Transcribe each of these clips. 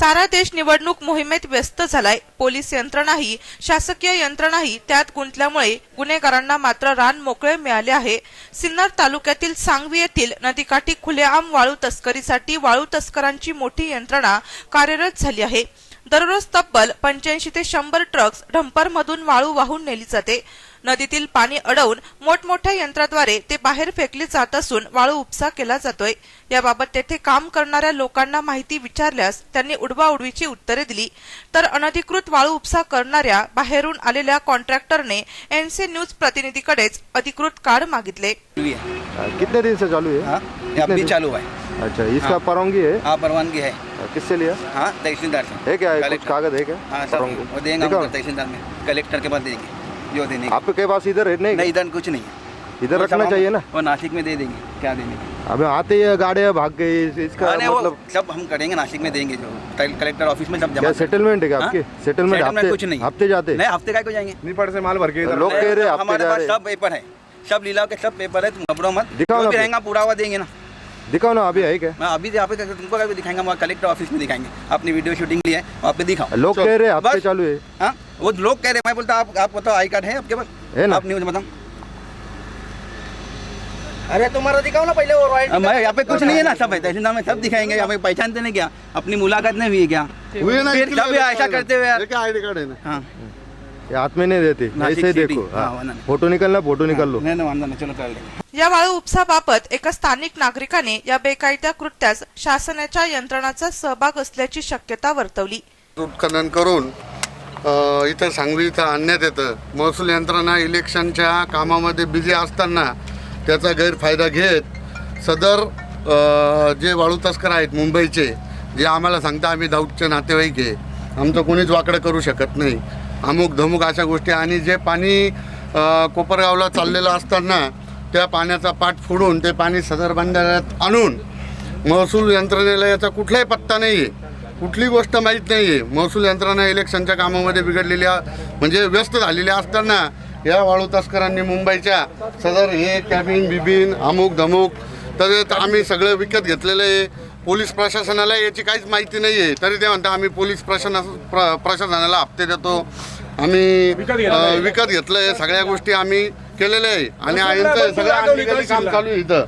सारा देश निवडणूक मोहिमेत व्यस्त झालाय. पोलीस यंत्रणाही शासकीय यंत्रणाही त्यात गुंतल्यामुळे गुन्हेगारांना मात्र रान मोकळे मिळाले आहे. सिन्नर तालुक्यातील सांगवी येथील नदीकाठी खुलेआम वाळू तस्करीसाठी वाळू तस्करांची मोठी यंत्रणा कार्यरत झाली आहे. दररोज तब्बल पंच्याऐंशी ते शंभर ट्रक्स ढंपरमधून वाळू वाहून नेली जाते. नदीतील पाणी अडवून मोठमोठ्या यंत्राद्वारे ते बाहेर फेकले जात असून वाळू उपसा केला जातोय. याबाबत तेथे काम करणाऱ्या लोकांना माहिती विचारल्यास त्यांनी उडवाउडवीची उत्तरे दिली. तर अनधिकृत वाळू उपसा करणाऱ्या बाहेरून आलेल्या कॉन्ट्रॅक्टरने एनसी न्यूज प्रतिनिधीकडेच अधिकृत कार्ड मागितले. कितने दिन से चालू है हाँ अभी चालू है अच्छा इसका। परवानगी है? हाँ परवानगी है. किससे लिया? हाँ तहसीलदार से. है क्या है कुछ। कागज है क्या? हाँ सब देंगे तहसीलदार में। कलेक्टर के पास देंगे। जो देने आपके पास इधर है नहीं? नहीं इधर कुछ नहीं है। इधर रखना चाहिए ना? वो नासिक में दे देंगे क्या देने का। अबे आते ही गाड़ियाँ भाग गई इसका हाँ, मतलब सब हम करेंगे नासिक में देंगे जो कलेक्टर ऑफ़िस में सब जमा सेटलमेंट है हाँ? आपके? सेटलमेंट हफ़्ते कुछ नहीं हफ़्ते जाते। नहीं हफ़्ते का को जाएँगे। निपट से माल भर के लोग कह रहे हफ़्ते हमारे पास सब पेपर है। सब लीलाव के सब पेपर है तुम घबराओ मत। दिखाओ ना रहेगा पूरा हुआ देंगे ना। दिखाओ ना अभी है क्या? मैं अभी यहाँ पे तुमको क्या दिखाएँगे कलेक्टर ऑफ़िस में दिखाएँगे। अपनी वीडियो शूटिंग ली है वहाँ पे दिखाओ। लोग कह रहे हफ़्ते चालू है। हाँ? वो लोग कह रहे हैं मैं बोलता आप आप बताओ आई कार्ड है आपके पास? है ना। आप न्यूज बताओ। अरे तुम्हारा दिखाओ ना पहले वो रॉयल्टी अब मैं यहाँ पे कुछ नहीं है ना सब है तहसीलदार में सब दिखाएंगे यहाँ पे पहचानते नहीं क्या? अपनी मुलाकात नहीं हुई है। क्या हुए ना फिर ऐसा करते हुए यार। ये क्या आईडी कार्ड है ना। हाँ। ये हाथ में नहीं देते ऐसे ही। देखो। हाँ, हाँ। फोटो निकलना फोटो निकल लो। चलो कर या वाळू उपसाबाबत एका स्थानिक नागरिकाने या बेकायदा कृत्यास शासनाच्या यंत्रणाचा सहभाग असल्याची शक्यता वर्तवली. उत्खनन करून इथं सांगली इथं आणण्यात येतं. महसूल यंत्रणा इलेक्शनच्या कामामध्ये बिझी असताना त्याचा गैरफायदा घेत सदर जे वाळू तस्कर आहेत मुंबईचे जे आम्हाला सांगता आम्ही दाऊदचे नातेवाईक आहे आमचं कोणीच वाकडं करू शकत नाही. अमुक धमुक अशा गोष्टी आणि जे पाणी कोपरगावला चाललेलं असताना त्या पाण्याचा पाठ फोडून ते पाणी सदर बंधाऱ्यात आणून महसूल यंत्रणेला याचा कुठलाही पत्ता नाही आहे कुठली गोष्ट माहीत नाही आहे महसूल यंत्रणा इलेक्शनच्या कामामध्ये बिघडलेल्या म्हणजे व्यस्त झालेल्या असताना या वाळू तस्करांनी मुंबईच्या सदर हे कॅबिन बिबिन अमुक धमुक तर आम्ही सगळं विकत घेतलेलं आहे. पोलीस प्रशासनाला याची काहीच माहिती नाही आहे तरी ते म्हणता आम्ही पोलीस प्रशासना प्र प्रशासनाला हप्ते देतो. आम्ही विकत घेतलं आहे. सगळ्या गोष्टी आम्ही केलेल्या आहे. आणि यांचं सगळं काम चालू आहे इथं.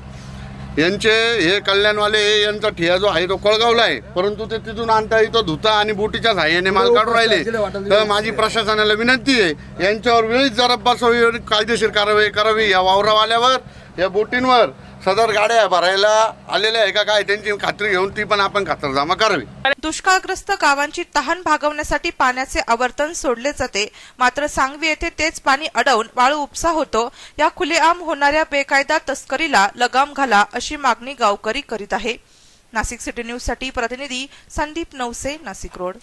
यांचे हे कल्याणवाले यांचा ठिया जो आहे तो कळगावला आहे. परंतु ते तिथून आणता येतो धुता आणि बोटीच्या सहाय्याने माल काढून राहिले. तर माझी प्रशासनाला विनंती आहे यांच्यावर वेळीच जरा बसवी कायदेशीर कारवाई करावी या वावरावाल्यावर या बोटींवर. सदर गाड्या भरायला आलेल्या आहे का काय त्यांची खात्री घेऊन ती पण आपण खातरजमा करावी. दुष्काळग्रस्त गावांची तहान भागवण्यासाठी पाण्याचे आवर्तन सोडले जाते. मात्र सांगवी येथे तेच पाणी अडवून वाळू उपसा होतो. या खुलेआम होणाऱ्या बेकायदा तस्करीला लगाम घाला अशी मागणी गावकरी करीत आहे. नाशिक सिटी न्यूजसाठी प्रतिनिधी संदीप नवसे नाशिक रोड.